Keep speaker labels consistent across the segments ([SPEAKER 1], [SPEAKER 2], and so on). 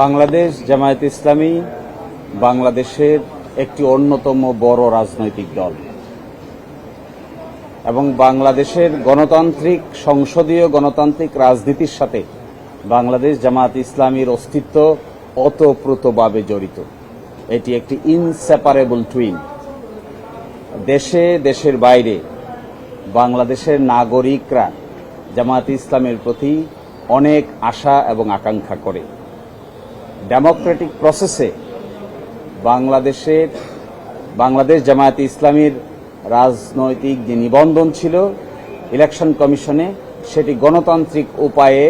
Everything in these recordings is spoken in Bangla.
[SPEAKER 1] বাংলাদেশ জামায়াত ইসলামী বাংলাদেশের একটি অন্যতম বড় রাজনৈতিক দল এবং বাংলাদেশের গণতান্ত্রিক, সংসদীয় গণতান্ত্রিক রাজনীতির সাথে বাংলাদেশ জামায়াত ইসলামীর অস্তিত্ব অতপ্রতভাবে জড়িত। এটি একটি ইনসেপারেবল টুইন দেশে, দেশের বাইরে বাংলাদেশের নাগরিকরা জামায়াত ইসলামের প্রতি অনেক আশা এবং আকাঙ্ক্ষা করে। ডেমোক্রেটিক প্রসেসে বাংলাদেশের, বাংলাদেশ জামায়াতে ইসলামীর রাজনৈতিক যে নিবন্ধন ছিল, ইলেকশন কমিশনে সেটি গণতান্ত্রিক উপায়ে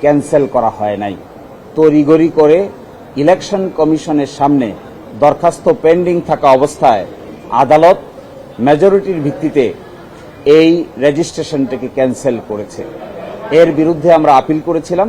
[SPEAKER 1] ক্যান্সেল করা হয় নাই। তড়িগড়ি করে ইলেকশন কমিশনের সামনে দরখাস্ত পেন্ডিং থাকা অবস্থায় আদালত মেজরিটির ভিত্তিতে এই রেজিস্ট্রেশনটিকে ক্যান্সেল করেছে। এর বিরুদ্ধে আমরা আপিল করেছিলাম।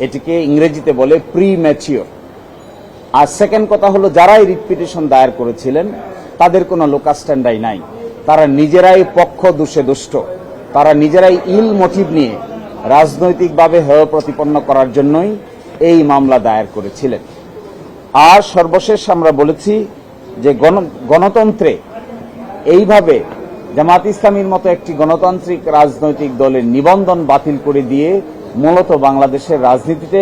[SPEAKER 1] এটিকে ইংরেজিতে বলে প্রি ম্যাচিওর আর সেকেন্ড কথা হলো, যারাই রিট দায়ের করেছিলেন, তাদের কোনো লোকাস্ট্যান্ডাই নাই। তারা নিজেরাই পক্ষ দোষে দুষ্ট। তারা নিজেরাই ইল মোটিভ নিয়ে রাজনৈতিকভাবে হেয় প্রতিপন্ন করার জন্যই এই মামলা দায়ের করেছিলেন। আর সর্বশেষ আমরা বলেছি যে গণ- গণতন্ত্রে এইভাবে জামাত ইসলামীর মতো একটি গণতান্ত্রিক রাজনৈতিক দলের নিবন্ধন বাতিল করে দিয়ে মূলত বাংলাদেশের রাজনীতিতে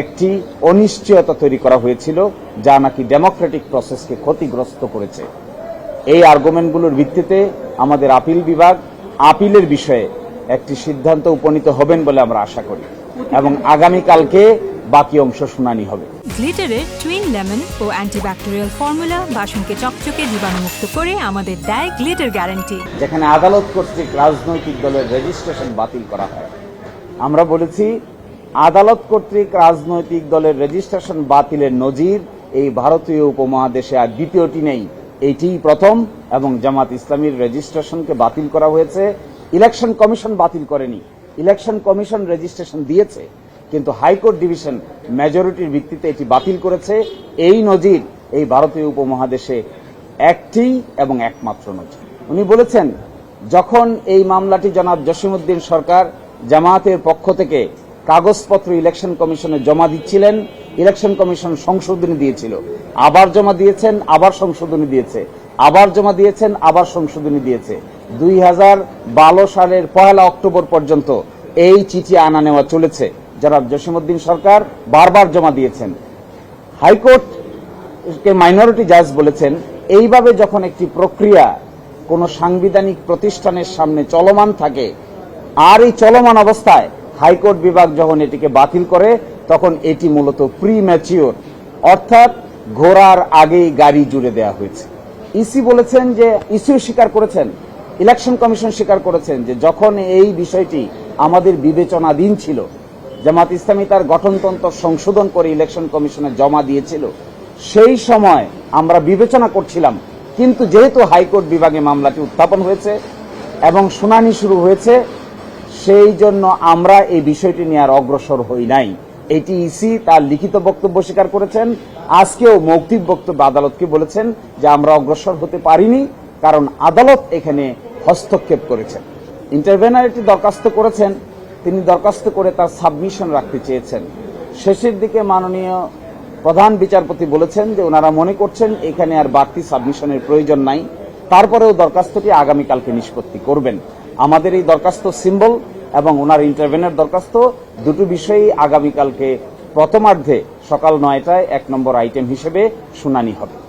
[SPEAKER 1] একটি অনিশ্চয়তা তৈরি করা হয়েছিল যা নাকি ডেমোক্রেটিক প্রসেসকে ক্ষতিগ্রস্ত করেছে। এই আর্গুমেন্টগুলোর ভিত্তিতে আমাদের আপিল বিভাগ আপিলের বিষয়ে একটি সিদ্ধান্ত উপনীত হবেন বলে আমরা আশা করি এবং আগামীকালকে বাকি অংশ শুনানি হবে।
[SPEAKER 2] গ্লিটারের টুইন লেমন ও অ্যান্টিব্যাকটেরিয়াল ফর্মুলা বাসনকে চকচকে জীবাণুমুক্ত করে আমাদের দেয় গ্লিটার গ্যারান্টি।
[SPEAKER 1] যেখানে আদালত কর্তৃক রাজনৈতিক দলের রেজিস্ট্রেশন বাতিল করা হয়। আমরা বলেছি, আদালত কর্তৃক রাজনৈতিক দলের রেজিস্ট্রেশন বাতিলের নজির এই ভারতীয় উপমহাদেশে আর দ্বিতীয়টি নেই। এইটিই প্রথম এবং জামাত ইসলামীর রেজিস্ট্রেশনকে বাতিল করা হয়েছে। ইলেকশন কমিশন বাতিল করেনি। ইলেকশন কমিশন রেজিস্ট্রেশন দিয়েছে, কিন্তু হাইকোর্ট ডিভিশন মেজরিটির ভিত্তিতে এটি বাতিল করেছে। এই নজির এই ভারতীয় উপমহাদেশে একটি এবং একমাত্র নজির। উনি বলেছেন, যখন এই মামলাটি জনাব জসিমউদ্দিন সরকার জামায়াতের পক্ষ থেকে কাগজপত্র ইলেকশন কমিশনে জমা দিচ্ছিলেন, ইলেকশন কমিশন সংশোধনী দিয়েছিল। আবার জমা দিয়েছেন, আবার সংশোধনী দিয়েছে। আবার জমা দিয়েছেন, আবার সংশোধনী দিয়েছে। দুই সালের পহেলা অক্টোবর পর্যন্ত এই চিঠি আনা নেওয়া চলেছে। যারা জসিমউদ্দিন সরকার বারবার জমা দিয়েছেন। হাইকোর্ট কে মাইনরিটি জাজ বলেছেন, এইভাবে যখন একটি প্রক্রিয়া কোনো সাংবিধানিক প্রতিষ্ঠানের সামনে চলমান থাকে আর এই চলমান অবস্থায় হাইকোর্ট বিভাগ যখন এটিকে বাতিল করে, তখন এটি মূলত প্রি ম্যাচিওর অর্থাৎ ঘোড়ার আগেই গাড়ি জুড়ে দেওয়া হয়েছে। ইসি বলেছেন যে ইসিও স্বীকার করেছেন ইলেকশন কমিশন স্বীকার করেছেন যে, যখন এই বিষয়টি আমাদের বিবেচনাধীন ছিল, জামাত ইসলামী তার গঠনতন্ত্র সংশোধন করে ইলেকশন কমিশনে জমা দিয়েছিল, সেই সময় আমরা বিবেচনা করছিলাম, কিন্তু যেহেতু হাইকোর্ট বিভাগে মামলাটি উত্থাপন হয়েছে এবং শুনানি শুরু হয়েছে সেই জন্য আমরা এই বিষয়টি নিয়ে আর অগ্রসর হই নাই। এটি ইসি তার লিখিত বক্তব্য স্বীকার করেছেন। আজকেও মৌখিক বক্তব্য আদালতকে বলেছেন যে আমরা অগ্রসর হতে পারিনি, কারণ আদালত এখানে হস্তক্ষেপ করেছেন। ইন্টারভেনার একটি দরখাস্ত করেছেন। তিনি দরখাস্ত করে তার সাবমিশন রাখতে চেয়েছেন। শেষের দিকে মাননীয় প্রধান বিচারপতি বলেছেন যে ওনারা মনে করছেন এখানে আর বাড়তি সাবমিশনের প্রয়োজন নাই। তারপরেও দরখাস্তটি আগামীকালকে নিষ্পত্তি করবেন। আমাদের এই দরখাস্ত সিম্বল এবং ওনার ইন্টারভেনের দরখাস্ত দুটো বিষয়েই আগামীকালকে প্রথমার্ধে সকাল নয়টায় এক নম্বর আইটেম হিসেবে শুনানি হবে।